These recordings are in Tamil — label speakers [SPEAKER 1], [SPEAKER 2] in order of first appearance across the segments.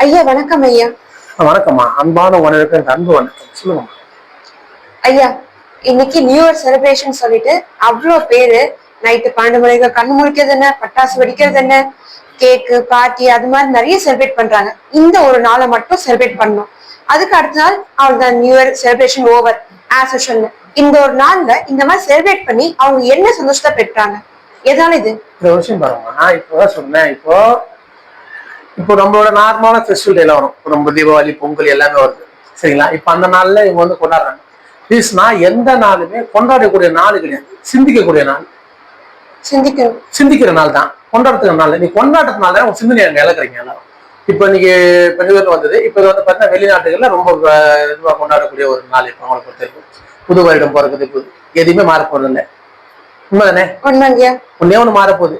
[SPEAKER 1] ஐயா வணக்கம் ஐயா.
[SPEAKER 2] வணக்கம்மா. அன்பான உணவுக்கு அன்பு வணக்கம். சொல்லுங்கம்மா.
[SPEAKER 1] ஐயா இன்னைக்கு நியூ இயர் செலிப்ரேஷன் சொல்லிட்டு அவ்வளோ பேரு நைட்டு பன்னெண்டு மணிக்கு கண்ணு முழிக்கிறது என்ன பட்டாசு வெடிக்கிறது என்ன கேக்கு பார்ட்டி அது மாதிரி நிறைய செலிப்ரேட் பண்றாங்க. இந்த ஒரு நாளை மட்டும் செலிப்ரேட் பண்ணணும். அதுக்கு அடுத்த நாள் அவ்வளவுதான் new year celebration over as usual இந்த ஒரு நாள்ல இந்த மாதிரி செலிப்ரேட் பண்ணி அவங்க என்ன சந்தோஷத்தை பெற்றாங்க? எதால இது?
[SPEAKER 2] இந்த விஷயம் பாருங்க நான் இப்போ சொன்னேன். இப்போ இப்போ நம்மளோட நார்மலான ஃபெஸ்டிவல் டேல வரும். நம்ம தீபாவளி பொங்கல் எல்லாமே வருது. சரிங்களா? இப்போ அந்த நாள்ல இவங்க வந்து கொண்டாடுறாங்க. ப்ளீஸ் நான் எந்த நாளுமே கொண்டாடக்கூடிய நாள் கிடையாது. சிந்திக்கக்கூடிய நாள்.
[SPEAKER 1] சிந்திக்கணும்
[SPEAKER 2] சிந்திக்கிற நாள் தான். கொண்டாடுறதுக்கு நாள். நீ கொண்டாடுறதுனால தான் உங்க சிந்தனை இழக்கிறீங்க எல்லாரும். இப்போ இன்னைக்கு இயர் வந்தது. இப்போ இது வந்து பார்த்தீங்கன்னா வெளிநாட்டுகள்ல ரொம்ப அஹ், இதுவா கொண்டாடக்கூடிய ஒரு நாள் இப்போ அவங்களை பொறுத்த வரைக்கும். புது வருடம் பிறகுது புது எதுவுமே மாற போறது இல்லை உண்மைதானே?
[SPEAKER 1] உண்மைங்கய்யா
[SPEAKER 2] ஒன்னே ஒன்று மாறப்போகுது.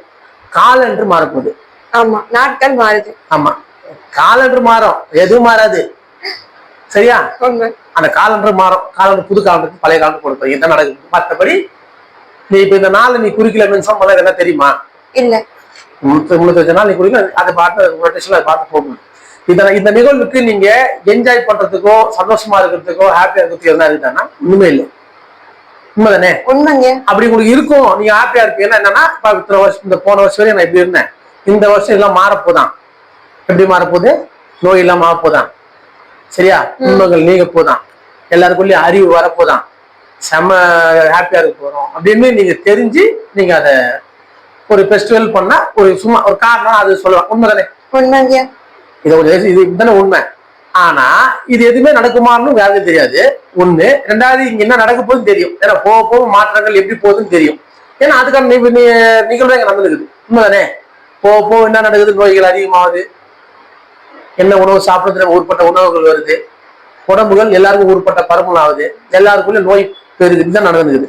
[SPEAKER 2] காலண்டர் மாறப்போகுது.
[SPEAKER 1] ஆமா நாட்கள் மாறுது.
[SPEAKER 2] ஆமா. காலண்டர் மாறும். எதுவும் மாறாது. சரியா?
[SPEAKER 1] உண்மை
[SPEAKER 2] அந்த காலண்டர் மாறும். காலண்டர் புது காலண்டருக்கு பழைய காலண்டர் கொடுப்போம் என்ன நடக்குது? மற்றபடி நீ இப்ப இந்த நாள் நீ குறிக்கல மின்சம் பண்ண என்ன தெரியுமா?
[SPEAKER 1] இல்ல.
[SPEAKER 2] முன்னூத்தி முன்னூத்தி நாள் நீ குறிக்கல அதை பார்த்து ரொட்டேஷன் அதை பார்த்து போகணும் இந்த இந்த நிகழ்வுக்கு நீங்க என்ஜாய் பண்றதுக்கோ சந்தோஷமா இருக்கிறதுக்கோ ஹாப்பியா இருக்கிறதுக்கோ என்ன இருக்குதானா ஒண்ணுமே இல்லை. உண்மைதானே?
[SPEAKER 1] உண்மைங்க.
[SPEAKER 2] அப்படி உங்களுக்கு இருக்கும். நீங்க ஹாப்பியா இருப்பீங்கன்னா என்னன்னா இத்தனை வருஷம் இந்த போன வருஷம் வரையும் நான் இப்படி இருந்தேன். இந்த வருஷம் எல்லாம் மாறப்போதான். எப்படி மாறப்போகுது? நோய் எல்லாம் மாறப்போதான் சரியா? துன்பங்கள் நீங்க போதான் எல்லாருக்குள்ளயும் அறிவு வரப்போதான். செம்ம ஹாப்பியா இருக்க போறோம். அப்படின்னு நீங்க தெரிஞ்சு நீங்க அதை ஒரு ஃபெஸ்டிவல் பண்ணா ஒரு சும்மா ஒரு காரணம் அது சொல்லலாம். உண்மைதானே
[SPEAKER 1] உண்மைங்கய்யா
[SPEAKER 2] இது ஒரு இது இதுதானே உண்மை. ஆனா இது எதுவுமே நடக்குமான்னு யாருக்கும் தெரியாது. ஒண்ணு ரெண்டாவது இங்க என்ன நடக்க போகுதுன்னு தெரியும். ஏன்னா போக போக மாற்றங்கள் எப்படி போகுதுன்னு தெரியும். ஏன்னா அதுக்கான நிகழ்வு இங்க நடந்துருக்குது உண்மைதானே போக போக என்ன நடக்குது? நோய்கள் அதிகமாகுது. என்ன உணவு சாப்பிடுறதுல ஊர்பட்ட உணவுகள் வருது. உடம்புகள் எல்லாருக்கும் ஊர்பட்ட பருமன் ஆகுது எல்லாருக்குள்ள நோய் பெருகுது. இதுதான் நடந்துக்குது.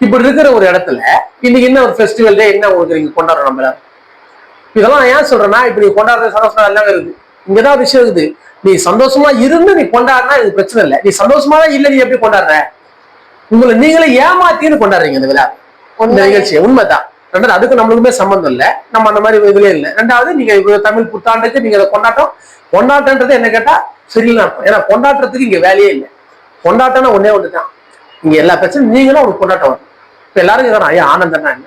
[SPEAKER 2] இப்படி இருக்கிற ஒரு இடத்துல இன்னைக்கு என்ன ஒரு ஃபெஸ்டிவல் டே என்ன உங்களுக்கு நீங்க கொண்டாடுறோம் நம்மள இதெல்லாம் நான் ஏன் சொல்றேன்னா இப்ப நீ கொண்டாடுற சந்தோஷம் எல்லாமே இருக்குது. இங்கதான் விஷயம் இருக்குது. நீ சந்தோஷமா இருந்து நீ கொண்டாடினா இது பிரச்சனை இல்லை. நீ சந்தோஷமா தான் இல்ல நீ எப்படி கொண்டாடுற? உங்களை நீங்களே ஏமாத்தின்னு கொண்டாடுறீங்க இந்த விழா. இந்த. நிகழ்ச்சியை. உண்மைதான். ரெண்டாவது அதுக்கு நம்மளுக்குமே சம்பந்தம் இல்லை. நம்ம அந்த மாதிரி இதுல இல்லை. ரெண்டாவது நீங்க தமிழ் புத்தாண்டுக்கு நீங்க அதை கொண்டாட்டம் கொண்டாட்டன்றது என்ன கேட்டா சரியில்லை அர்த்தம். ஏன்னா கொண்டாட்டத்துக்கு இங்க வேலையே இல்லை. கொண்டாட்டம்னா ஒண்ணே ஒண்ணுதான். இங்க எல்லா பிரச்சனையும் நீங்களும் ஒரு கொண்டாட்டம் வரும் இப்ப எல்லாரும் கேட்கறாங்க ஐயா ஆனந்தம்னா என்ன?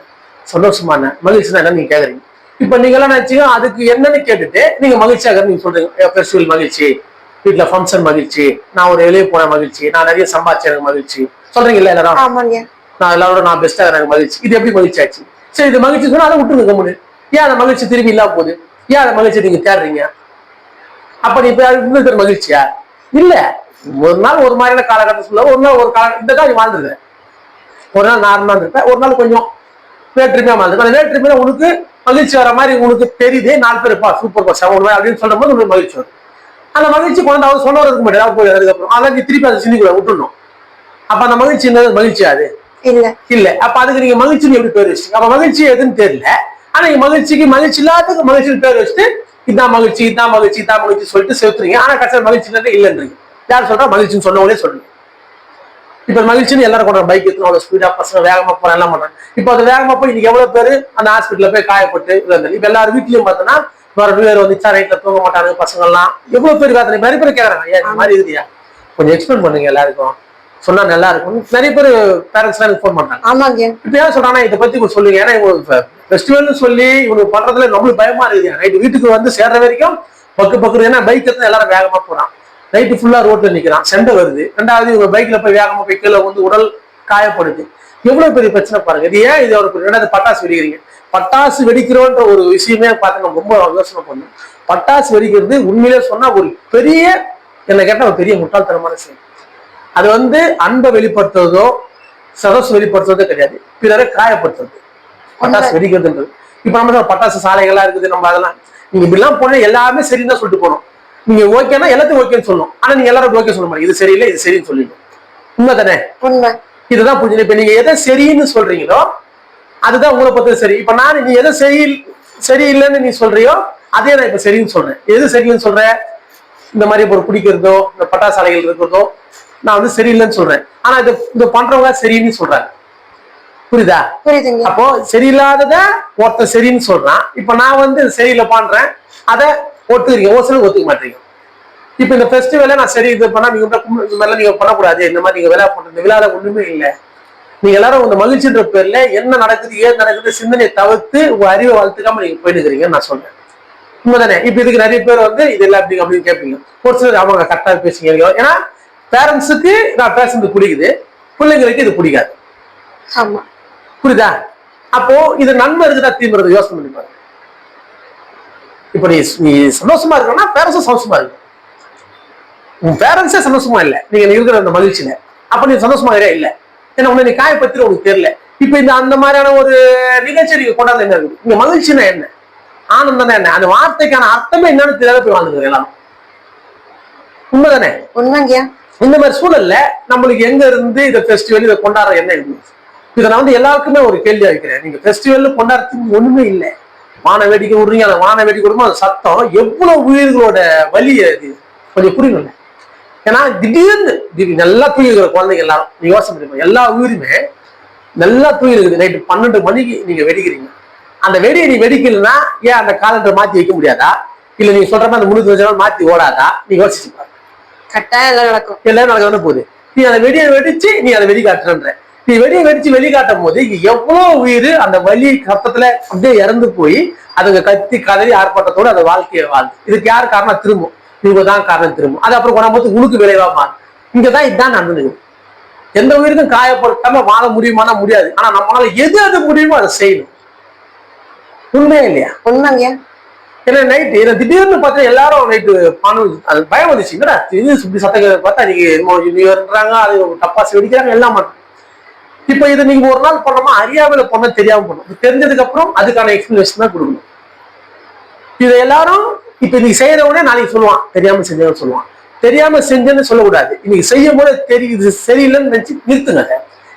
[SPEAKER 2] சந்தோஷமா என்ன? மகிழ்ச்சினா என்ன நீங்க கேக்குறீங்க. இப்ப நீங்க எல்லாம் நினைச்சீங்க அதுக்கு என்னன்னு கேட்டுட்டு நீங்க மகிழ்ச்சியாக நீங்க சொல்றீங்க. ஃபெஸ்டிவல் மகிழ்ச்சி வீட்டுல ஃபங்க்ஷன் மகிழ்ச்சி நான் ஒரு வெளியே போன மகிழ்ச்சி நான் நிறைய சம்பாதிச்ச எனக்கு மகிழ்ச்சி. சொல்றீங்கல்ல எல்லாரும்?
[SPEAKER 1] ஆமாங்க.
[SPEAKER 2] நான் எல்லாரோட நான் பெஸ்டா எனக்கு மகிழ்ச்சி. இது எப்படி மகிழ்ச்சி ஆச்சு? சரி இது மகிழ்ச்சி சொன்னா அதை விட்டுருங்க கம்முனு ஏன் அந்த மகிழ்ச்சி திரும்பி இல்லாம போகுது? ஏன் அந்த மகிழ்ச்சி நீங்க தேடுறீங்க? அப்ப நீ இப்ப இன்னும் மகிழ்ச்சியா? இல்ல. ஒரு நாள் ஒரு மாதிரியான காலகட்டம் சொல்ல ஒரு நாள் ஒரு கால இந்த காலம் வாழ்ந்துருக்க ஒரு நாள் நார்மலா இருப்பேன் ஒரு நாள் கொஞ்சம் வேற்றுமையா வாழ்ந்துருக்க அந்த வேற்றுமையில உனக்கு மகிழ்ச்சி வர மாதிரி உனக்கு தெரியுது நாலு பேர் பா சூப்பர் பா செவன் அப்படின்னு சொல்லும் போது உங்களுக்கு மகிழ்ச்சி வரும். அந்த மகிழ்ச்சி கொண்டு அவர் சொன்னவர் இருக்க மாட்டேன் போய் அதுக்கப்புறம். அதான் நீ திருப்பி அதை சிந்திக்கூட விட்டுடணும் அப்ப அந்த மகிழ்ச்சி என்னது? மகிழ்ச்சி அது?
[SPEAKER 1] இல்ல.
[SPEAKER 2] இல்ல. அப்ப அதுக்கு நீங்க மகிழ்ச்சி எப்படி பேர் வச்சுங்க? அப்ப மகிழ்ச்சி எதுன்னு தெரியல. ஆனா நீங்க மகிழ்ச்சிக்கு மகிழ்ச்சி இல்லாததுக்கு மகிழ்ச்சின்னு பேர் வச்சுட்டு இதான் மகிழ்ச்சி இதான் மகிழ்ச்சி இதான் மகிழ்ச்சி சொல்லிட்டு சேர்த்துறீங்க ஆனா கடைசியில் மகிழ்ச்சி இல்லைன்னு இல்லைன்றீங்க. யார் சொல்றா? மகிழ்ச்சின்னு சொன்னவங்களே சொல்லுங்க. இப்ப மகிழ்ச்சின்னு எல்லாரும் கொண்டாங்க பைக் எடுத்து அவ்வளவு ஸ்பீடா பசங்க வேகமா போற எல்லாம் பண்றாங்க? இப்போ அது வேகமா போய் இன்னைக்கு எவ்வளவு பேர் அந்த ஹாஸ்பிட்டல்ல போய் காயப்பட்டு இறந்தாங்க இப்ப எல்லாரும் வீட்லயும் பார்த்தோன்னா வர பேர் வந்துச்சா நைட்ல தூங்க மாட்டாங்க பசங்க எல்லாம் எவ்வளவு பேர் காத்தனை நிறைய பேர் கேக்குறாங்க ஏன் மாதிரி இருக்குதியா? கொஞ்சம் எக்ஸ்பிளைன் பண்ணுங்க எல்லாருக்கும். சொன்னா நல்லா இருக்கும். நிறைய பேர் பேரண்ட்ஸ் எனக்கு ஃபோன் பண்றாங்க.
[SPEAKER 1] ஆமாங்க.
[SPEAKER 2] இப்ப ஏன் சொல்றானா இதை பத்தி கொஞ்சம் சொல்லுங்க. ஏன்னா இவங்க ஃபெஸ்டிவல்னு சொல்லி இவங்க பண்றதுல நம்மளுக்கு பயமா இருக்குது. நைட்டு வீட்டுக்கு வந்து சேர்ற வரைக்கும் பக்கு பக்கு ஏன்னா பைக் எடுத்து எல்லாரும் வேகமா போறான். நைட்டு ஃபுல்லா ரோட்ல நிக்கிறான். செண்டை வருது. ரெண்டாவது இவங்க பைக்ல போய் வேகமா போய் கீழே வந்து உடல் காயப்படுது. எவ்வளவு பெரிய பிரச்சனை பாருங்க. இது ஏன் இது ஒரு ரெண்டாவது பட்டாசு வெடிக்கிறீங்க. பட்டாசு வெடிக்கிறோன்ற ஒரு விஷயமே பார்த்து நம்ம ரொம்ப யோசனை பண்ணணும். பட்டாசு வெடிக்கிறது உண்மையிலே சொன்னா ஒரு பெரிய என்ன கேட்டா ஒரு பெரிய முட்டாள்தனமான விஷயம். அது வந்து அன்பை வெளிப்படுத்துறதோ சதஸ் வெளிப்படுத்துறதோ கிடையாது. பிறரை காயப்படுத்துறது. பட்டாசு வெடிக்கிறதுன்றது. இப்ப நம்ம பட்டாசு சாலைகளா இருக்குது நம்ம அதெல்லாம். நீங்க இப்படிலாம் போனா எல்லாமே சரின்னு தான் சொல்லிட்டு போனோம். நீங்க ஓகேனா எல்லாத்தையும் ஓகேன்னு சொல்லணும் ஆனா நீங்க எல்லாரும் ஓகே சொல்ல மாட்டீங்க இது சரியில்லை இது சரின்னு சொல்லிடணும் உண்மை தானே?
[SPEAKER 1] உண்மை.
[SPEAKER 2] இதுதான் புரிஞ்சு இப்ப நீங்க எதை சரின்னு சொல்றீங்களோ அதுதான் உங்களை பொறுத்தது சரி. இப்ப நான் நீ எதை சரி சரியில்லைன்னு நீ சொல்றியோ அதே நான் இப்ப சரின்னு சொல்றேன். எது சரின்னு சொல்றேன் இந்த மாதிரி ஒரு குடிக்கிறதோ இந்த பட்டாசாலைகள் இருக்கிறதோ நான் வந்து சரியில்லைன்னு சொல்றேன். ஆனா இது இது பண்றவங்க சரின்னு சொல்றாங்க. புரியுதா?
[SPEAKER 1] புரியுதுங்க.
[SPEAKER 2] அப்போ சரியில்லாதத ஒருத்தன் சரின்னு சொல்றான். இப்ப நான் வந்து சரியில்லை பண்றேன். அத ஒத்துக்கிறீங்க. ஒரு சிலர் ஒத்துக்க மாட்டீங்க. இப்போ இந்த ஃபெஸ்டிவலை நான் சரி இது பண்ணா நீங்க இந்த இந்த மாதிரிலாம் நீங்க பண்ணக்கூடாது. இந்த மாதிரி நீங்க விழா போட்டு இந்த விழால ஒண்ணுமே இல்லை. நீங்க எல்லாரும் இந்த மகிழ்ச்சின்ற பேர்ல என்ன நடக்குது ஏது நடக்குது சிந்தனையை தவிர்த்து உங்க அறிவை வளர்த்துக்காம நீங்க போயிட்டு இருக்கிறீங்கன்னு நான் சொல்றேன். உண்மைதானே? இப்ப இதுக்கு நிறைய பேர் வந்து இது எல்லாம் அப்படி அப்படின்னு கேட்பீங்க. ஒரு சிலர் அவங்க கரெக்டா பேசுங்க ஏன்னா பேரண்ட்ஸுக்கு நான் பேசுறது பிடிக்குது பிள்ளைங்களுக்கு இது பிடிக்காது
[SPEAKER 1] ஆமா.
[SPEAKER 2] புரியுதா? அப்போ இது நன்மை இருக்குதா இருக்குது யோசனை பண்ணி பாருங்க. இப்ப நீ நீ சந்தோஷமா இருக்கணும்னா பேரண்ட்ஸும் சந்தோஷமா இருக்கு. உன் பேரண்ட்ஸே சந்தோஷமா இல்ல. நீங்க இருக்கிற அந்த மகிழ்ச்சியில. அப்ப நீ சந்தோஷமா இல்ல. ஏன்னா உன்னை நீ காயப்பத்தி உனக்கு தெரியல. இப்ப இந்த அந்த மாதிரியான ஒரு நிகழ்ச்சி நீங்க கொண்டாந்து என்ன இருக்குது? இங்க மகிழ்ச்சினா என்ன? ஆனந்தம்னா என்ன? அந்த வார்த்தைக்கான அர்த்தமே என்னன்னு தெரியாத போய் வாழ்ந்துங்க எல்லாரும். உண்மைதானே?
[SPEAKER 1] உண்மைங்கய்யா.
[SPEAKER 2] இந்த மாதிரி சூழல்ல நம்மளுக்கு எங்க இருந்து இந்த ஃபெஸ்டிவல் இதை கொண்டாடுற என்ன இருக்கு? இதை நான் வந்து எல்லாருக்குமே ஒரு கேள்வி வைக்கிறேன். நீங்க ஃபெஸ்டிவல் கொண்டாடுறதுக்கு ஒண்ணுமே இல்லை. வான வேடிக்கை விடுறீங்க அந்த வான வேடிக்கை விடுமோ அந்த சத்தம் எவ்வளவு உயிர்களோட வலி அது? கொஞ்சம் புரியணும் ஏன்னா திடீர்னு திடீர் நல்லா தூங்கிருக்கிற குழந்தைங்க எல்லாரும் நீங்க யோசனை பண்ணிருப்போம் எல்லா உயிருமே நல்லா தூங்கிருக்குது நைட்டு பன்னெண்டு மணிக்கு நீங்க வெடிக்கிறீங்க. அந்த வெடியை நீ வெடிக்கலன்னா ஏன் அந்த காலண்டரை மாத்தி வைக்க முடியாதா? இல்ல நீங்க சொல்ற மாதிரி அந்த முழு மாத்தி ஓடாதா? நீ யோசிச்சு
[SPEAKER 1] கட்டாயம் எல்லாம் நடக்கும்.
[SPEAKER 2] தானே போகுது. நீ அந்த வெடியை வெடிச்சு நீ அதை வெளிக்காட்டுறன்ற நீ வெடியை வெடிச்சு வெளிக்காட்டும் போது இங்க எவ்வளவு உயிர் அந்த வலி கத்தத்துல அப்படியே இறந்து போய் அதுங்க கத்தி கதறி ஆர்ப்பாட்டத்தோட அந்த வாழ்க்கையை வாழ்ந்து. இதுக்கு யார் காரணம்? திரும்பும். இவங்க தான் காரணம் திரும்பும். அது அப்புறம் கொண்டாந்து உனக்கு விளைவா மாறும். இங்கதான் இதுதான் நடந்தது எந்த உயிருக்கும் காயப்படுத்தாம வாழ முடியுமானா முடியாது. ஆனா நம்மளால எது அது முடியுமோ அதை செய்யணும். உண்மையா இல்லையா?
[SPEAKER 1] உண்மைங்கய்யா
[SPEAKER 2] ஏன்னா நைட்டு ஏன்னா திடீர்னு பார்த்தா எல்லாரும் நைட்டு பணம் அது பயம் வந்துச்சு. என்னடா இது இப்படி சத்த பார்த்தா நீங்க நியூ இயர்ன்றாங்க அது டப்பாசி வெடிக்கிறாங்க எல்லாம் மாட்டோம். இப்போ இதை நீங்க ஒரு நாள் பண்ணோமா அறியாமையில பண்ண தெரியாம பண்ணும் தெரிஞ்சதுக்கப்புறம் தெரிஞ்சதுக்கு அப்புறம் அதுக்கான எக்ஸ்பிளேஷன் தான் கொடுக்கணும். இதை எல்லாரும் இப்ப நீ செய்யறவனே நாளைக்கு சொல்லுவான். தெரியாம செஞ்சவன் சொல்லுவான். தெரியாம செஞ்சேன்னு சொல்லக்கூடாது. இன்னைக்கு செய்யும் போது தெரியுது சரியில்லைன்னு நினைச்சு நிறுத்துங்க.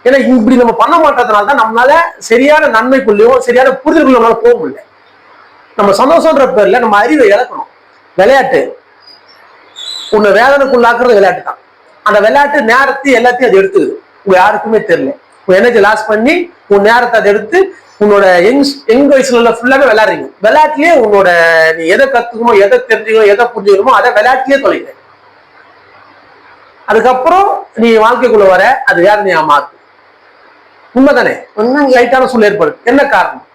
[SPEAKER 2] ஏன்னா இப்படி நம்ம பண்ண மாட்டதுனால தான் நம்மளால சரியான நன்மைக்குள்ளேயும் சரியான புரிதலுக்குள்ள நம்மளால போக முடியல. நம்ம சந்தோஷம்ன்ற பேர்ல நம்ம அறிவை இழக்கணும். விளையாட்டு. உன்னை வேதனைக்குள்ளாக்குறது விளையாட்டு தான். அந்த விளையாட்டு நேரத்தை எல்லாத்தையும் அது எடுத்துக்குது. உங்க யாருக்குமே தெரியல. உன் எனர்ஜி லாஸ் பண்ணி உன் நேரத்தை அதை எடுத்து உன்னோட யங் யங் வயசுல ஃபுல்லாவே விளையாடுறீங்க. விளையாட்டுலயே உன்னோட நீ எதை கத்துக்கணுமோ எதை தெரிஞ்சுக்கணும் எதை புரிஞ்சுக்கணுமோ அதை விளையாட்டுலயே தொலைங்க. அதுக்கப்புறம் நீ வாழ்க்கைக்குள்ள வர அது வேதனையா மாறும். உண்மைதானே?
[SPEAKER 1] உண்மைங்கய்யா
[SPEAKER 2] லைட்டான சூழல் ஏற்படுது என்ன காரணம்?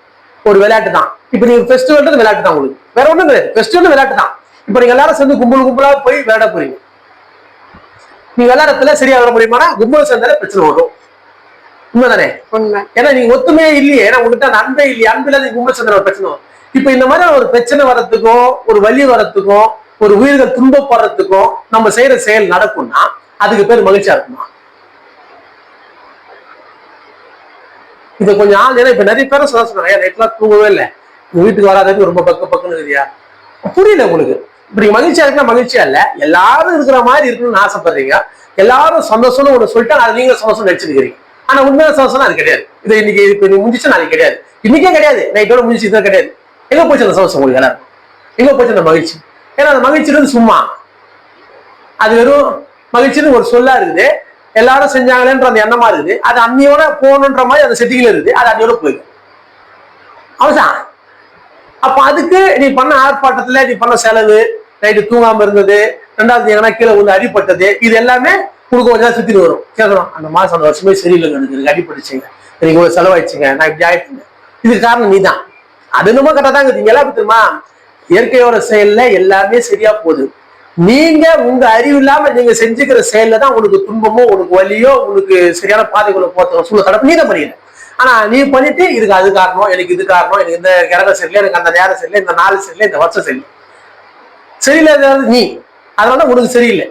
[SPEAKER 2] ஒரு விளையாட்டு தான். இப்ப நீங்க ஃபெஸ்டிவல் விளையாட்டு தான் உங்களுக்கு. வேற ஒண்ணும் கிடையாது. ஃபெஸ்டிவல் விளையாட்டு தான். இப்ப நீங்க எல்லாரும் சேர்ந்து கும்பல் கும்பலா போய் விளையாட போறீங்க. நீ விளையாடத்துல சரியா வர முடியுமானா கும்பல் சேர்ந்தாலே பிரச்சனை வரும். உண்மைதானே?
[SPEAKER 1] உண்மை.
[SPEAKER 2] ஏன்னா நீங்க ஒத்துமையே இல்லையே. ஏன்னா உங்ககிட்ட அந்த அன்பே இல்லையே. அன்பில் நீங்க கும்பல் சேர்ந்த பிரச்சனை வரும். இப்ப இந்த மாதிரி ஒரு பிரச்சனை வர்றதுக்கும் ஒரு வலி வர்றதுக்கும் ஒரு உயிர்கள் துன்பப்படுறதுக்கும் நம்ம செய்யற செயல் நடக்கும்னா அதுக்கு பேர் மகிழ்ச்சியா இருக்குமா? இது கொஞ்சம் ஆள் ஏன்னா இப்ப நிறைய பேரும் சொல்ல சொன்னாங்க நைட்லாம் தூங்கவே இல்லை. உங்க வீட்டுக்கு வராதது ரொம்ப பக்க பக்கம்னு இருக்குதியா? புரியல உங்களுக்கு. இப்ப நீங்க மகிழ்ச்சியா இருக்கா மகிழ்ச்சியா இல்ல. எல்லாரும் இருக்கிற மாதிரி இருக்கணும்னு ஆசைப்படுறீங்க. எல்லாரும் சந்தோஷம்னு ஒண்ணு சொல்லிட்டு அதை நீங்க சந்தோஷம் நினைச்சிருக்கிறீங்க ஆனா உண்மையான சந்தோஷம் அது கிடையாது. இது இன்னைக்கு இப்ப நீ முடிச்சு நாளைக்கு கிடையாது. இன்னைக்கே கிடையாது. நைட்டோட முடிச்சு இதுதான் கிடையாது. எங்க போச்சு அந்த சந்தோஷம் உங்களுக்கு எல்லாரும்? எங்க போச்சு அந்த மகிழ்ச்சி? ஏன்னா அந்த மகிழ்ச்சின்றது சும்மா. அது வெறும் மகிழ்ச்சின்னு ஒரு சொல்லா இருக்குது. எல்லாரும் செஞ்சாங்களேன்ற அந்த எண்ணமா இருக்குது. அது அன்னியோட போகணுன்ற மாதிரி அந்த செட்டிங்ல இருக்குது. அது அன்னியோட போயிடும். அவசா அப்ப அதுக்கு நீ பண்ண ஆர்ப்பாட்டத்துல நீ பண்ண செலவு நைட்டு தூங்காம இருந்தது ரெண்டாவது எங்கன்னா கீழே வந்து அடிப்பட்டது இது எல்லாமே உனக்கு கொஞ்சம் சுத்திட்டு வரும். கேட்கணும் அந்த மாசம் அந்த வருஷமே சரியில்லைங்க. எனக்கு எனக்கு அடிப்பட்டுச்சுங்க எனக்கு ஒரு செலவாயிடுச்சுங்க. நான் இப்படி ஆயிட்டுங்க. இதுக்கு காரணம் நீ தான் அது என்னமோ கரெக்டாக தான் இருக்குது எல்லாம் தெரியுமா இயற்கையோட செயல்ல எல்லாமே சரியா போகுது. நீங்க உங்க அறிவு இல்லாம நீங்க செஞ்சுக்கிற செயல்ல தான் உனக்கு துன்பமோ உனக்கு வலியோ உனக்கு சரியான பாதைக்குள்ள போத்த சூழல் தடப்பு நீ தான் பண்ணிக்கல ஆனா நீ பண்ணிட்டு இதுக்கு அது காரணம் எனக்கு இது காரணம் எனக்கு இந்த கிரகம் சரியில்லை எனக்கு அந்த நேரம் சரியில்லை இந்த நாள் சரியில்லை இந்த வருஷம் சரியில்லை. சரியில்லாதது நீ. அதனால உனக்கு சரியில்லை.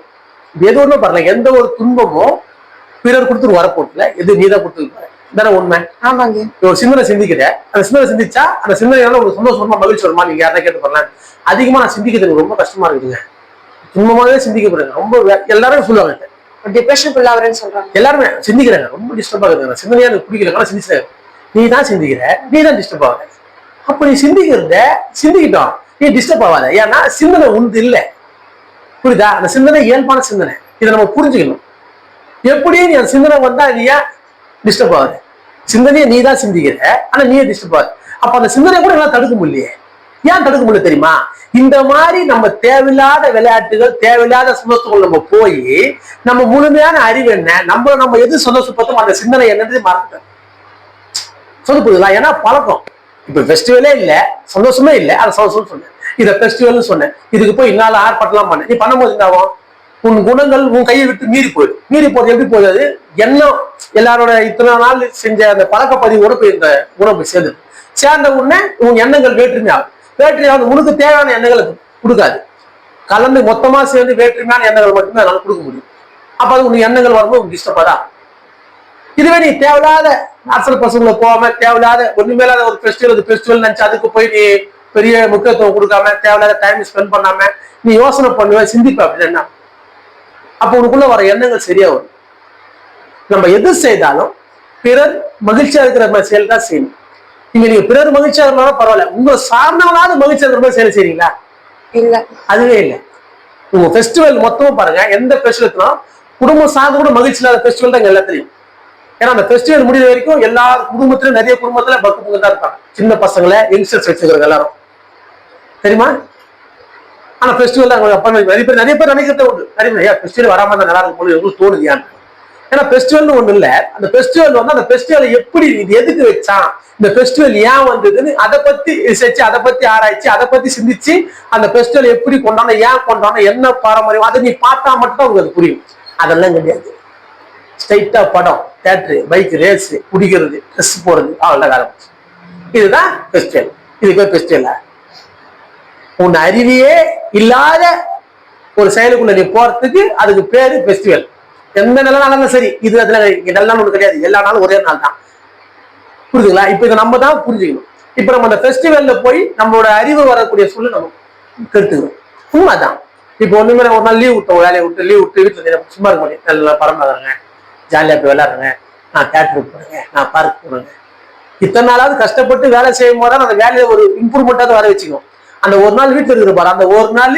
[SPEAKER 2] எது ஒண்ணும் பண்ணல எந்த ஒரு துன்பமும் பிறர் கொடுத்துட்டு வரப்போட்டுல எது நீ தான் கொடுத்துருப்பாரு தானே உண்மை?
[SPEAKER 1] ஆமாங்க.
[SPEAKER 2] ஒரு சிந்தனை சிந்திக்கிற. அந்த சிந்தனை சிந்திச்சா அந்த சிந்தனையால உங்களுக்கு சந்தோஷமா மகிழ்ச்சி வருமா? நீங்க யாரா கேட்டு பண்ணலாம் அதிகமா நான் சிந்திக்கிறது ரொம்ப கஷ்டமா இருக்குதுங்க. துன்பமாவே சிந்திக்கப்படுங்க ரொம்ப எல்லாரும் சொல்லுவாங்க.
[SPEAKER 1] டிப்ரெஷன் ஃபுல்லாகிறேன்னு சொல்றாங்க.
[SPEAKER 2] எல்லாருமே சிந்திக்கிறாங்க. ரொம்ப டிஸ்டர்ப் ஆகுது. சிந்தனையா எனக்கு பிடிக்கல. ஆனா சிந்திச்சாரு நீ தான் சிந்திக்கிற. நீ தான் டிஸ்டர்ப் ஆகுற. அப்ப நீ சிந்திக்கிறத சிந்திக்கிட்டோம் நீ டிஸ்டர்ப் ஆகாத. ஏன்னா சிந்தனை உண்டு இல்லை. புரியுதா? அந்த சிந்தனை இயல்பான சிந்தனை. இதை நம்ம புரிஞ்சுக்கணும். எப்படி நீ அந்த சிந்தனை வந்தா நீ ஏன் டிஸ்டர்ப் ஆகுது? சிந்தனையை நீ தான் சிந்திக்கிற. ஆனா நீயே டிஸ்டர்ப் ஆகுது. அப்ப அந்த சிந்தனை கூட எல்லாம் தடுக்க முடியலையே. ஏன் தடுக்க முடியல தெரியுமா? இந்த மாதிரி நம்ம தேவையில்லாத விளையாட்டுகள் தேவையில்லாத சந்தோஷங்கள் நம்ம போய் நம்ம முழுமையான அறிவு என்ன? நம்ம நம்ம எது சந்தோஷப்பட்டோம் அந்த சிந்தனை என்னது மறந்துட்டோம். சொல்லு புரியுதுங்களா ஏன்னா பழக்கம். இப்ப ஃபெஸ்டிவலே இல்ல சந்தோஷமே இல்ல. அது சந்தோஷம் சொன்னேன். இதை ஃபெஸ்டிவல்னு சொன்னேன். இதுக்கு போய் இன்னால ஆர்ப்பாட்டலாம் பண்ண நீ பண்ணும்போது என்னாகும் உன் குணங்கள் உன் கையை விட்டு மீறி போயிடும். மீறி போறது எப்படி போகுது? எண்ணம். எல்லாரோட இத்தனை நாள் செஞ்ச அந்த பழக்கப்பதிவோட போய் இந்த குணம் போய் சேர்ந்து சேர்ந்த உடனே உன் எண்ணங்கள் வேற்றுமையாகும் ஆகும் வந்து உனக்கு தேவையான எண்ணங்களை கொடுக்காது. கலந்து மொத்தமா சேர்ந்து வேற்றுமையான எண்ணங்கள் மட்டுமே என்னால் கொடுக்க முடியும். அப்ப அது உனக்கு எண்ணங்கள் வரும்போது உனக்கு தான். இதுவே நீ தேவையில்லாத அரசல் பசங்களை போகாம தேவையில்லாத ஒண்ணுமேலாத ஒரு ஃபெஸ்டிவல் ஃபெஸ்டிவல் நினைச்சு அதுக்கு போய் நீ பெரிய முக்கியத்துவம் கொடுக்காம தேவையில்லாத டைம் ஸ்பெண்ட் பண்ணாம நீ யோசனை பண்ணுவ சிந்திப்ப அப்படின்னா அப்போ உனக்குள்ள வர எண்ணங்கள் சரியா வரும். நம்ம எது செய்தாலும் பிறர் மகிழ்ச்சியா இருக்கிற மாதிரி செயல் தான் செய்யணும். நீங்க நீங்க பிறர் மகிழ்ச்சியா இருந்தாலும் பரவாயில்ல. உங்களை சார்ந்தவனாவது மகிழ்ச்சியா இருக்கிற மாதிரி செயல் செய்றீங்களா
[SPEAKER 1] இல்ல.
[SPEAKER 2] அதுவே இல்லை. உங்க ஃபெஸ்டிவல் மொத்தமும் பாருங்க. எந்த ஃபெஸ்டிவலுக்குனா குடும்பம் சார்ந்து கூட மகிழ்ச்சி இல்லாத ஃபெஸ்டிவல் தான் எல்லாத்துலயும் ஏன்னா அந்த ஃபெஸ்டிவல் முடிகிற வரைக்கும் எல்லா குடும்பத்திலும் நிறைய குடும்பத்துல பக்கு பங்கு தான் இருப்பாங்க. சின்ன பசங்களை யங்ஸ்டர்ஸ் வச்சுக்கிறாங்க எல்லாரும். தெரியுமா? ஆனா ஃபெஸ்டிவல் அப்பா நிறைய பேர் நிறைய பேர் நினைக்கிறத உண்டு. நிறைய பேர் ஏன் ஃபெஸ்டிவல் வராம இருந்தா நல்லா இருக்கும் போல எங்களுக்கு தோணுதியான்னு ஏன்னா ஃபெஸ்டிவல்னு ஒண்ணு இல்ல. அந்த ஃபெஸ்டிவல் வந்து அந்த ஃபெஸ்டிவல் எப்படி இது எதுக்கு வச்சான்? இந்த ஃபெஸ்டிவல் ஏன் வந்ததுன்னு அதை பத்தி ரிசர்ச் அதை பத்தி ஆராய்ச்சி அதை பத்தி சிந்திச்சு அந்த ஃபெஸ்டிவல் எப்படி கொண்டாடணும் ஏன் கொண்டாடணும் என்ன பாரம்பரியம் அதை நீ பார்த்தா மட்டும் தான் உங்களுக்கு அது புரியும். அதெல்லாம் கிடையாது. ஸ்ட்ரைட்டா படம் தேட்டரு பைக் ரேஸ் குடிக்கிறது ட்ரெஸ் போடுறது அவ்வளோ ஆரம்பிச்சு இதுதான் ஃபெஸ்டிவல் இதுக்கு பேர் ஃபெஸ்டிவலா உன் அறிவியே இல்லாத ஒரு செயலுக்குள்ள நீ போறதுக்கு அதுக்கு பேரு ஃபெஸ்டிவல் எந்த நல்ல நாளும் சரி இது அதுல இங்க நல்ல நாள் ஒண்ணு கிடையாது. எல்லா நாளும் ஒரே நாள் தான். புரியுதுங்களா இப்ப இதை நம்ம தான் புரிஞ்சுக்கணும். இப்ப நம்ம அந்த ஃபெஸ்டிவல்ல போய் நம்மளோட அறிவு வரக்கூடிய சூழ்நிலை நம்ம கெடுத்துக்கணும். உண்மைதான். இப்போ ஒண்ணுமே ஒரு நாள் லீவ் விட்டோம் வேலையை விட்டு லீவ் விட்டு வீட்டுல சும்மா இருக்க முடியும் நல்லா படம் பார்க்குறேங்க. ஜாலியா போய் விளையாடுறேங்க. நான் தேட்டருக்கு போறேங்க. நான் பார்க் போறேங்க. இத்தனை நாளாவது கஷ்டப்பட்டு வேலை செய்யும் போது அந்த வேலையை ஒரு இம்ப்ரூவ்மெண்ட்டாவது வர வச்சுக்கோம் அந்த ஒரு நாள் வீட்டுல இருக்கிற பாரு அந்த ஒரு நாள்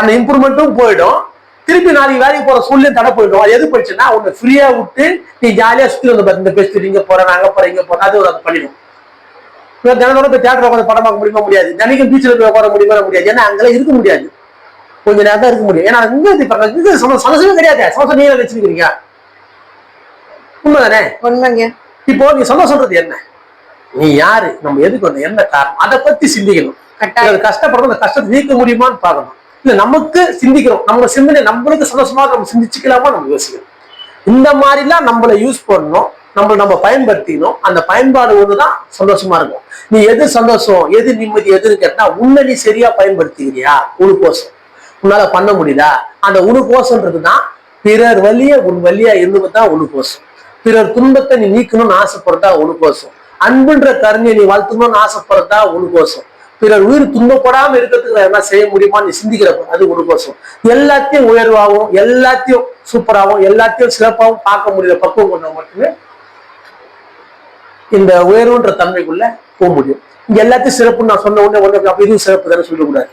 [SPEAKER 2] அந்த இம்ப்ரூவ்மெண்ட்டும் போயிடும். திருப்பி நாளைக்கு வேலைக்கு போற சூழ்நிலை தடை போயிடும். அது எது போயிடுச்சுன்னா உன்னை ஃப்ரீயா விட்டு நீ ஜாலியா சுத்தி வந்து பாரு, இந்த பெஸ்ட் இங்க போறேன் அங்க போறேன் இங்க போறேன் அது ஒரு பண்ணிடும். தினத்தோட போய் தேட்டர் உட்காந்து படம் பார்க்க முடியுமா முடியாது. தினைக்கும் பீச்சில் போய் உட்கார முடியுமா முடியாது. ஏன்னா அங்கெல்லாம் இருக்க முடியாது. கொஞ்ச நேரம் தான் இருக்க முடியும். ஏன்னா இங்க இங்க சம- சமஸ்தமே கிடையாது. சமஸ்தம் நீங்க வச்சிருக்கீங்க உண்மைதானே?
[SPEAKER 1] உண்மைங்க.
[SPEAKER 2] இப்போ நீ சொல்ல சொல்றது என்ன? நீ யாரு? நம்ம எதுக்கு வந்த? என்ன காரணம்? அதை பத்தி சிந்திக்கணும். கஷ்டப்படுறோம் அந்த கஷ்டத்தை நீக்க முடியுமான்னு பார்க்கணும். இல்ல நமக்கு சிந்திக்கிறோம். நம்ம சிந்தனை நம்மளுக்கு சந்தோஷமா நம்ம சிந்திச்சுக்கலாமா நம்ம யோசிக்கணும். இந்த மாதிரிலாம் நம்மளை யூஸ் பண்ணணும். நம்மளை நம்ம பயன்படுத்திக்கணும். அந்த பயன்பாடு ஒண்ணுதான் சந்தோஷமா இருக்கும். நீ எது சந்தோஷம் எது நிம்மதி எதுன்னு கேட்டா உன்னை நீ சரியா பயன்படுத்திக்கிறியா? உனக்கோசம் உன்னால பண்ண முடியல. அந்த உனக்கோசம்ன்றது தான் பிறர் வழிய உன் வழியா இருந்தது தான் உனக்கோசம் பிறர் துன்பத்தை நீ நீக்கணும்னு ஆசைப்படுறதா உனக்கோசம் அன்புன்ற கருணையை நீ வளர்த்தணும்னு ஆசைப்படுறதா உனக்கோசம் பிறர் உயிர் துன்பப்படாமல் இருக்கிறதுக்கு நான் என்ன செய்ய முடியுமான்னு சிந்திக்கிறப்ப அது உனக்கோசம் எல்லாத்தையும் உயர்வாகவும் எல்லாத்தையும் சூப்பராகவும் எல்லாத்தையும் சிறப்பாகவும் பார்க்க முடியல பக்குவம் கொண்டவங்க மட்டுமே இந்த உயர்வுன்ற தன்மைக்குள்ள போக முடியும். இங்க எல்லாத்தையும் சிறப்புன்னு நான் சொன்ன உடனே உடனே அப்ப இதுவும் சிறப்பு தானே சொல்லக்கூடாது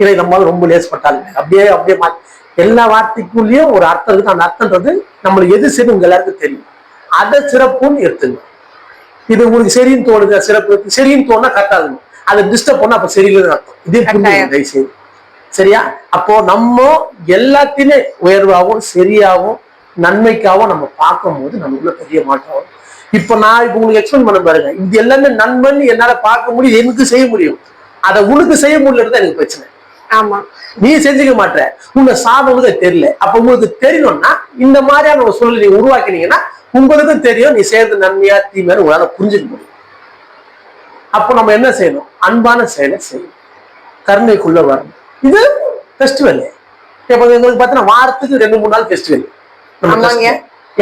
[SPEAKER 2] இதை நம்மளால ரொம்ப லேசப்பட்டாலும் அப்படியே அப்படியே மா எல்லா வார்த்தைக்குள்ளேயும் ஒரு அர்த்தம் இருக்கு அந்த அர்த்தம்ன்றது நம்மளுக்கு எது சரி உங்க எல்லாருக்கும் தெரியும். அதை சிறப்புன்னு எடுத்துங்க. இது உங்களுக்கு சரின்னு தோணுது? சிறப்பு. சரின்னு தோணுனா கரெக்டாக இருக்கும் அதை டிஸ்டர்ப் பண்ணா அப்ப சரியில்லைன்னு அர்த்தம். இதே செய்து சரியா? அப்போ நம்ம எல்லாத்தையுமே உயர்வாகவும் சரியாகவும் நன்மைக்காகவும் நம்ம பார்க்கும்போது நமக்குள்ள பெரிய மாற்றம் வரும். இப்போ நான் இப்போ உங்களுக்கு எக்ஸ்பிளைன் பண்ண பாருங்க. இது எல்லாமே நன்மைன்னு என்னால பார்க்க முடியும் எனக்கு செய்ய முடியும். அதை உனக்கு செய்ய முடியலன்னு தான் எனக்கு பிரச்சனை.
[SPEAKER 1] ஆமா.
[SPEAKER 2] நீ செஞ்சுக்க மாட்ட உன்னை சாதவனுக்கு தெரியல. அப்ப உங்களுக்கு தெரியணும்னா இந்த மாதிரியான ஒரு சூழலை நீ உருவாக்கினீங்கன்னா உங்களுக்கும் தெரியும் நீ செய்யறது நன்மையா தீமையான உங்களால புரிஞ்சுக்க முடியும். அப்போ நம்ம என்ன செய்யணும்? அன்பான செயலை செய்யணும். கருணைக்குள்ள வரணும். இது ஃபெஸ்டிவல் இப்போ எங்களுக்கு பார்த்தீங்கன்னா வாரத்துக்கு ரெண்டு மூணு நாள் ஃபெஸ்டிவல்.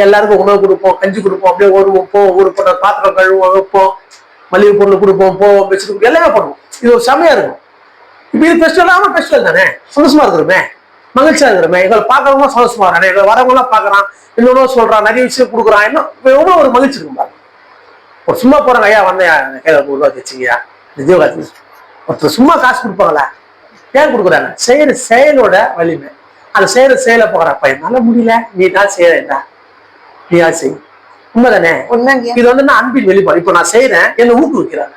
[SPEAKER 2] எல்லாருக்கும் உணவு கொடுப்போம் கஞ்சி கொடுப்போம் அப்படியே வருவோம் போவோம். ஊர் போட்ட பாத்திரம் கழுவோம் வைப்போம். மளிகை பொருள் கொடுப்போம் போவோம் கொடுப்போம், எல்லாமே பண்ணுவோம். இது ஒரு செமையா இருக்கும். இப்போ இது ஃபெஸ்டிவல் ஆமா ஃபெஸ்டிவல் தானே? சந்தோஷமா இருக்கிறோமே? மகிழ்ச்சியா இருக்கிறோமே? எங்களை பார்க்கறவங்க சந்தோஷமா இருக்கானே எங்களை வரவங்க எல்லாம் பார்க்கறான். இன்னொன்னு சொல்றான். நிறைய விஷயம் கொடுக்குறான். இன்னும் இப்ப எவ்வளவு ஒரு மகிழ்ச்சி இருக்கும் பாருங்க. ஒரு சும்மா போறாங்க ஐயா வந்தேன். கையில ஒரு ரூபா வச்சுங்கய்யா நிஜவகாத்தி ஒருத்தர் சும்மா காசு கொடுப்பாங்களா ஏன் கொடுக்குறாங்க. செய்யற செயலோட வலிமை. அந்த செய்யற செயலை போகிறப்ப என்னால முடியல. நீ தான் செய்யறா நீ தான் செய். உண்மைதானே? இது வந்து நான் அன்பின் வெளிப்பாடு. இப்போ நான் செய்யறேன் என்னை ஊக்குவிக்கிறாங்க.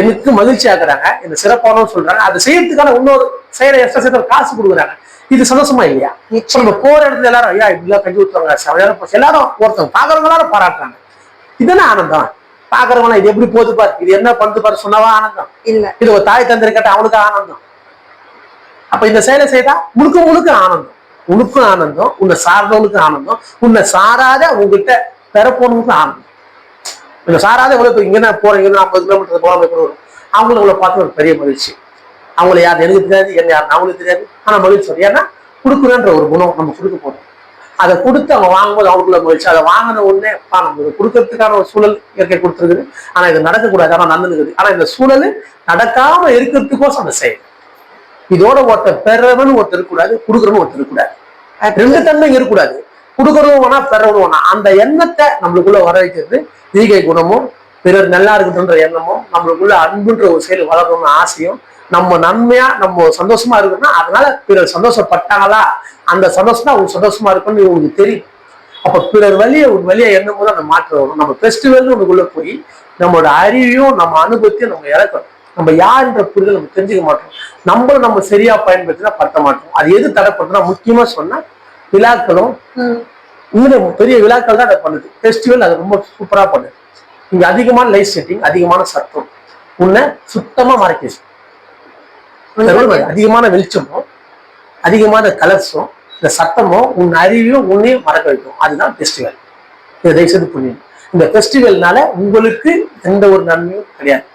[SPEAKER 2] எனக்கு மகிழ்ச்சி ஆக்குறாங்க இந்த சிறப்பானு சொல்றாங்க. அதை செய்யறதுக்கான இன்னொரு செயலை எக்ஸ்ட்ரா சேர்த்து காசு கொடுக்குறாங்க. இது சந்தோஷமா இல்லையா? நம்ம போற இடத்துல எல்லாரும் ஐயா இப்படிலாம் கஞ்சி போச்சு. எல்லாரும் ஒருத்தவங்க பாக்குறவங்க எல்லாரும் பாராட்டுறாங்க. இதுதானே ஆனந்தம். பாக்குறவங்க இது எப்படி போகுது பாரு. இது என்ன பண்ணுது பாரு சொன்னவா ஆனந்தம்.
[SPEAKER 1] இல்ல.
[SPEAKER 2] இது ஒரு தாய் தந்திர கேட்ட அவனுக்கு ஆனந்தம். அப்ப இந்த செயலை செய்தா முழுக்க முழுக்க ஆனந்தம். உனக்கும் ஆனந்தம் உன்னை சார்ந்தவனுக்கு ஆனந்தம் உன்னை சாராத உங்ககிட்ட பெறப்போனவனுக்கு ஆனந்தம். உன்னை சாராத இவ்வளவு பேர் இங்க நான் போறேன் இங்க ஐம்பது கிலோமீட்டர் போகாம வரும் அவங்களும் உங்களை பார்த்து ஒரு பெரிய மகிழ்ச்சி. அவங்களை யார் எனக்கு தெரியாது என்ன யார் அவங்களுக்கு தெரியாது. ஆனா மகிழ்ச்சி. ஏன்னா கொடுக்குறன்ற ஒரு குணம் நம்ம கொடுக்க போறோம். அதை கொடுத்து அவங்க வாங்கும்போது அவங்களுக்குள்ள மகிழ்ச்சி. அதை வாங்கின உடனே அப்பா நம்ம இதை கொடுக்கறதுக்கான ஒரு சூழல் இயற்கை கொடுத்துருக்குது. ஆனா இது நடக்கக்கூடாது. ஆனா நடந்துருக்குது ஆனா இந்த சூழல் நடக்காம இருக்கிறதுக்கோசம் அந்த செயல். இதோட ஒருத்தர் பெறவன் ஒருத்தர் இருக்கக்கூடாது கொடுக்குறவன் ஒருத்தர் இருக்கக்கூடாது. ரெண்டு தன்மை இருக்கக்கூடாது. கொடுக்குறவன் வேணா பெறவனும் வேணா. அந்த எண்ணத்தை நம்மளுக்குள்ள வர வைக்கிறது ஈகை குணமும் பிறர் நல்லா இருக்கட்டும்ன்ற எண்ணமும் நம்மளுக்குள்ள அன்புன்ற ஒரு செயல் வளரணும்னு ஆசையும் நம்ம நன்மையா நம்ம சந்தோஷமா இருக்கணும்னா அதனால பிறர் சந்தோஷப்பட்டாங்களா? அந்த சந்தோஷம் தான் அவங்க சந்தோஷமா இருக்கும்னு உங்களுக்கு தெரியும். அப்ப பிறர் வழியை ஒரு வழியை எண்ணும் போது அந்த மாற்றம் வரும். நம்ம ஃபெஸ்டிவல்னு உங்களுக்குள்ள போய் நம்மளோட அறிவையும் நம்ம அனுபவத்தையும் நம்ம இறக்கணும் நம்ம யாருன்ற புரிதல் நம்ம தெரிஞ்சுக்க மாட்டோம். நம்மளும் நம்ம சரியா பயன்படுத்தினா படுத்த மாட்டோம். அது எது தடைப்படுதுன்னா முக்கியமா சொன்னா விழாக்களும்
[SPEAKER 1] ம்.
[SPEAKER 2] இந்த பெரிய விழாக்கள் தான் அதை பண்ணுது. ஃபெஸ்டிவல் அது ரொம்ப சூப்பரா பண்ணுது. இங்க அதிகமான லைட் செட்டிங் அதிகமான சத்தம். உன்னை சுத்தமா மறைக்கிச்சு அதிகமான வெளிச்சமும் அதிகமான கலர்ஸும் இந்த சத்தமும் உன் அறிவையும் உன்னையும் மறக்க வைக்கும். அதுதான் ஃபெஸ்டிவல் இதை தயவுசெய்து புரியும் இந்த ஃபெஸ்டிவல்னால உங்களுக்கு எந்த ஒரு நன்மையும் கிடையாது.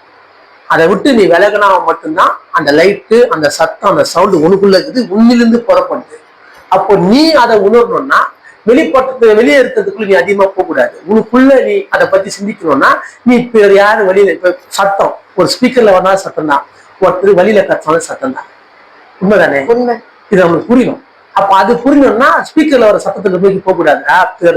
[SPEAKER 2] அதை விட்டு நீ விலகினா மட்டும்தான் அந்த லைட்டு அந்த சத்தம் அந்த சவுண்டு உனக்குள்ள இருக்குது உன்னிலிருந்து புறப்படுது. அப்போ நீ அதை உணரணும்னா வெளிப்பட்டு வெளியே இருக்கிறதுக்குள்ள நீ அதிகமா போகக்கூடாது. உனக்குள்ள நீ அதை பத்தி சிந்திக்கணும்னா நீ பிறர் யாரு வெளியில இப்ப சத்தம் ஒரு ஸ்பீக்கர்ல வந்தாலும் சத்தம் தான் ஒருத்தர் வெளியில கத்தினாலும் சத்தம் தான் உண்மைதானே?
[SPEAKER 1] உண்மை.
[SPEAKER 2] இது நம்மளுக்கு புரியணும். அப்ப அது புரியணும்னா ஸ்பீக்கர்ல வர சத்தத்தை நோக்கி போக கூடாது.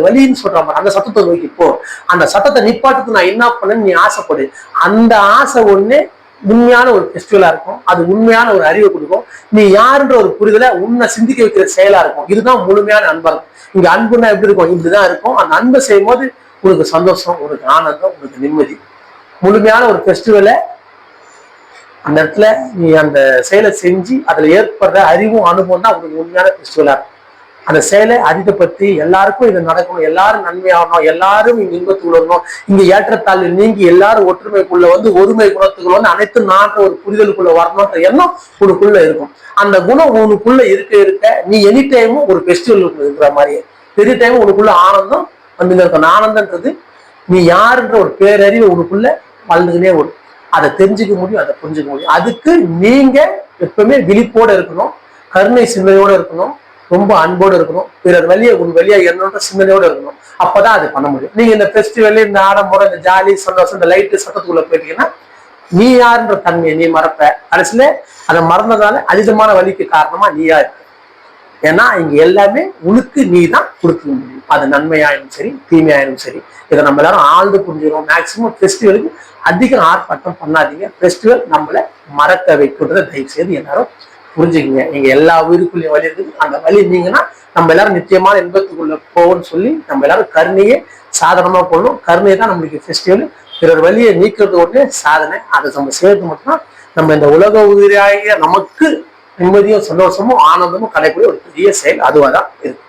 [SPEAKER 2] வழின்னு சொல்ற மாதிரி அந்த சத்தத்தை நோக்கி போ. அந்த சத்தத்தை நிப்பாட்டுக்கு நான் என்ன பண்ணேன்னு நீ ஆசைப்படு. அந்த ஆசை ஒண்ணு உண்மையான ஒரு ஃபெஸ்டிவலா இருக்கும். அது உண்மையான ஒரு அறிவை கொடுக்கும். நீ யாருன்ற ஒரு புரிதலை உன்னை சிந்திக்க வைக்கிற செயலா இருக்கும். இதுதான் முழுமையான அன்பா இருக்கும் இங்க அன்புன்னா எப்படி இருக்கும்? இப்படிதான் இருக்கும். அந்த அன்பை செய்யும் போது உனக்கு சந்தோஷம் உனக்கு ஆனந்தம் உனக்கு நிம்மதி. முழுமையான ஒரு ஃபெஸ்டிவலை அந்த இடத்துல நீ அந்த செயலை செஞ்சு அதில் ஏற்படுற அறிவும் அனுபவம் தான் உனக்கு உண்மையான ஃபெஸ்டிவலாக இருக்கும். அந்த செயலை பற்றி எல்லாருக்கும் இது நடக்கணும் எல்லாரும் நன்மையாகணும் எல்லாரும் இங்க இன்பத்துக்குள்ள வரணும் இங்க ஏற்றத்தாழ்வு நீங்கி எல்லாரும் ஒற்றுமைக்குள்ள வந்து ஒருமை குணத்துக்குள்ள வந்து அனைத்து நாட்டு ஒரு புரிதலுக்குள்ள வரணும்ன்ற எண்ணம் உனக்குள்ள இருக்கும். அந்த குணம் உனக்குள்ள இருக்க இருக்க நீ எனி டைமும் ஒரு ஃபெஸ்டிவல் இருக்கிற மாதிரியே. பெரிய டைம் உனக்குள்ள ஆனந்தம் வந்து இருக்கணும் ஆனந்தன்றது நீ யாருன்ற ஒரு பேரறிவு உனக்குள்ள வளர்ந்துக்கினே வரும் அதை தெரிஞ்சுக்க முடியும் அதை புரிஞ்சுக்க முடியும். அதுக்கு நீங்க எப்பவுமே விழிப்போட இருக்கணும் கருணை சிந்தனையோட இருக்கணும் ரொம்ப அன்போட இருக்கணும் பிறர் வழியை உன் வழியா என்னோட சிந்தனையோட இருக்கணும். அப்பதான் அது பண்ண முடியும். நீங்க இந்த ஃபெஸ்டிவல் இந்த ஆடம்பரம் இந்த ஜாலி சந்தோஷம் இந்த லைட்டு சட்டத்துக்குள்ள போயிட்டீங்கன்னா நீ யாருன்ற தன்மையை நீ மறப்ப. கடைசியில அதை மறந்ததால அதிகமான வலிக்கு காரணமா நீயா இருக்கு ஏன்னா இங்க எல்லாமே உனக்கு நீ தான் கொடுக்க முடியும். அது நன்மையாயிலும் சரி தீமையாயிலும் சரி. இதை நம்ம எல்லாரும் ஆழ்ந்து புரிஞ்சுக்கிறோம் மேக்சிமம் ஃபெஸ்டிவலுக்கு அதிகம் ஆர்ப்பாட்டம் பண்ணாதீங்க. ஃபெஸ்டிவல் நம்மளை மறக்க வைக்கின்றத தயவு செய்து எல்லாரும் புரிஞ்சுக்கங்க. நீங்க எல்லா உயிருக்குள்ளேயும் வழி இருக்குது. அந்த வழி நீங்கன்னா நம்ம எல்லாரும் நிச்சயமான இன்பத்துக்குள்ள போவோம்னு சொல்லி நம்ம எல்லாரும் கருணையே சாதனமா போடணும். கருணை தான் நம்மளுக்கு ஃபெஸ்டிவல் பிறர் வழியை நீக்கிறது ஒன்று சாதனை. அதை நம்ம செய்யறது மட்டும்தான் நம்ம இந்த உலக உயிராகிய நமக்கு நிம்மதியும் சந்தோஷமும் ஆனந்தமும் கிடைக்கக்கூடிய ஒரு பெரிய செயல் அதுவாக தான் இருக்கு.